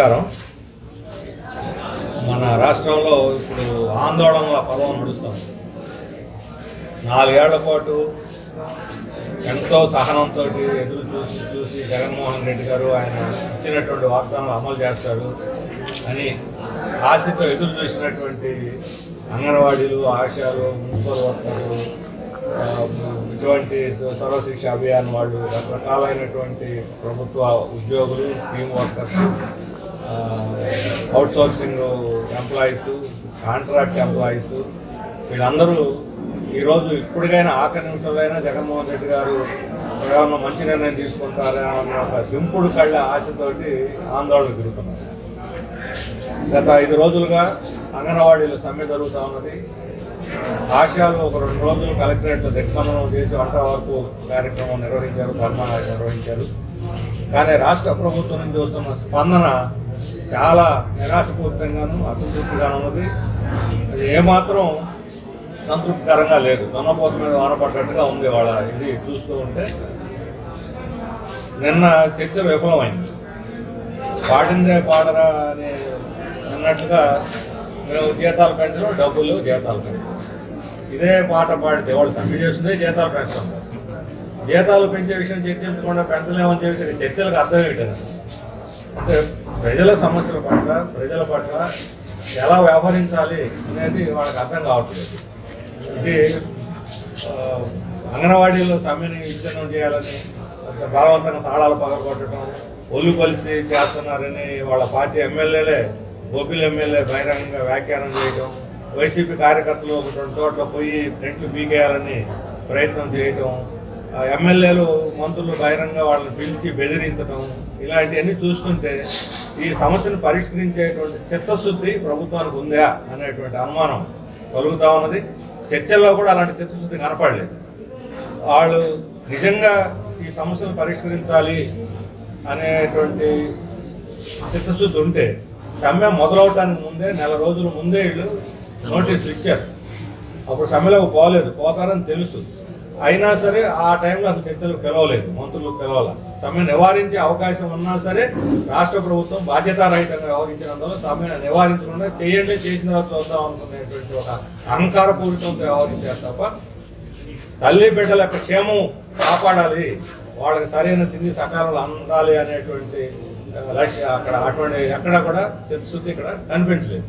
నమస్కారం. మన రాష్ట్రంలో ఇప్పుడు ఆందోళనల పర్వం నడుస్తుంది. నాలుగేళ్ళ పాటు ఎంతో సహనంతో ఎదురు చూసి చూసి జగన్మోహన్ రెడ్డి గారు ఆయన ఇచ్చినటువంటి వాగ్దానాలు అమలు చేస్తారు అని ఆశతో ఎదురు చూసినటువంటి అంగన్వాడీలు ఆశాలు మున్సిపల్ వర్కర్లు ఇటువంటి సర్వశిక్ష అభియాన్ వాళ్ళు రకరకాలైనటువంటి ప్రభుత్వ ఉద్యోగులు scheme workers outsourcing employees contract employees వీళ్ళందరూ ఈరోజు ఇప్పటికైనా ఆఖరి నిమిషంలోనైనా జగన్మోహన్ రెడ్డి గారు ఏమన్నా మంచి నిర్ణయం తీసుకుంటారా అన్న ఒక దింపుడు కళ్ళ ఆశతోటి ఆందోళన తిరుగుతున్నారు గత ఐదు రోజులుగా అంగన్వాడీలో సమ్మె జరుగుతూ ఉన్నది. ఆశయాల్లో ఒక రెండు రోజులు కలెక్టరేట్లో దిగ్బంధనం చేసి వంట వరకు కార్యక్రమం నిర్వహించారు ధర్నా నిర్వహించారు. కానీ రాష్ట్ర ప్రభుత్వం నుంచి వస్తున్న స్పందన చాలా నిరాశపూరితంగాను అసంతృప్తిగాను ఉన్నది. అది ఏమాత్రం సంతృప్తికరంగా లేదు. దొన్నపోత మీద వానపడ్డట్టుగా ఉంది వాళ్ళ ఇది చూస్తూ ఉంటే. నిన్న చర్చ విఫలమైంది. పాడిందే పాడరా అని అన్నట్లుగా మేము జీతాలు పెంచడం డబ్బులు జీతాలు పెంచడం. ఇదే పాట పాడితే వాళ్ళు సమ్మె చేస్తుంది జీతాలు పెంచడం. జీతాలు పెంచే విషయం చర్చించకుండా పెంచలేమని చెప్పి చర్చలకు అర్థం ఏంటండి అంటే ప్రజల సమస్యల పట్ల ప్రజల పట్ల ఎలా వ్యవహరించాలి అనేది వాళ్ళకి అర్థం కావట్లేదు. ఇది అంగన్వాడీలో సమ్మెని విచ్ఛిన్నం చేయాలని బలవంతంగా తాళాలు పగలగొట్టడం ఒళ్ళు కలిసి చేస్తున్నారని వాళ్ళ పార్టీ ఎమ్మెల్యేలే గోపిల్ ఎమ్మెల్యే బహిరంగంగా వ్యాఖ్యానం చేయడం వైసీపీ కార్యకర్తలు ఒక రెండు చోట్ల పోయి ప్రింట్లు పీకేయాలని ప్రయత్నం చేయటం ఎమ్మెల్యేలు మంత్రులు బహిరంగ వాళ్ళని పిలిచి బెదిరించడం ఇలాంటివన్నీ చూస్తుంటే ఈ సమస్యను పరిష్కరించేటువంటి చిత్తశుద్ధి ప్రభుత్వానికి ఉందా అనేటువంటి అనుమానం కలుగుతా ఉన్నది. చర్చల్లో కూడా అలాంటి చిత్తశుద్ధి కనపడలేదు. వాళ్ళు నిజంగా ఈ సమస్యను పరిష్కరించాలి అనేటువంటి చిత్తశుద్ధి ఉంటే సమ్మె మొదలవటానికి ముందే నెల రోజుల ముందే వీళ్ళు నోటీసులు ఇచ్చారు. అప్పుడు సమ్మెలోకి పోలేదు పోతారని తెలుసు. అయినా సరే ఆ టైంలో అసలు చర్చలు పిలవలేదు మంత్రులు పిలవాల. సమ్మె నివారించే అవకాశం ఉన్నా సరే రాష్ట్ర ప్రభుత్వం బాధ్యతారహితంగా వ్యవహరించినందువల్ల సమ్మెను నివారించకుండా చేయండి చేసిన తర్వాత చూద్దాం అనుకునేటువంటి ఒక అహంకారపూరితంతో వ్యవహరించారు తప్ప తల్లి బిడ్డల యొక్క క్షేమం కాపాడాలి వాళ్ళకి సరైన తిండి సకాలంలో అందాలి అనేటువంటి లక్ష్య అక్కడ అటువంటి ఎక్కడ కూడా చిత్తశుద్ధి ఇక్కడ కనిపించలేదు.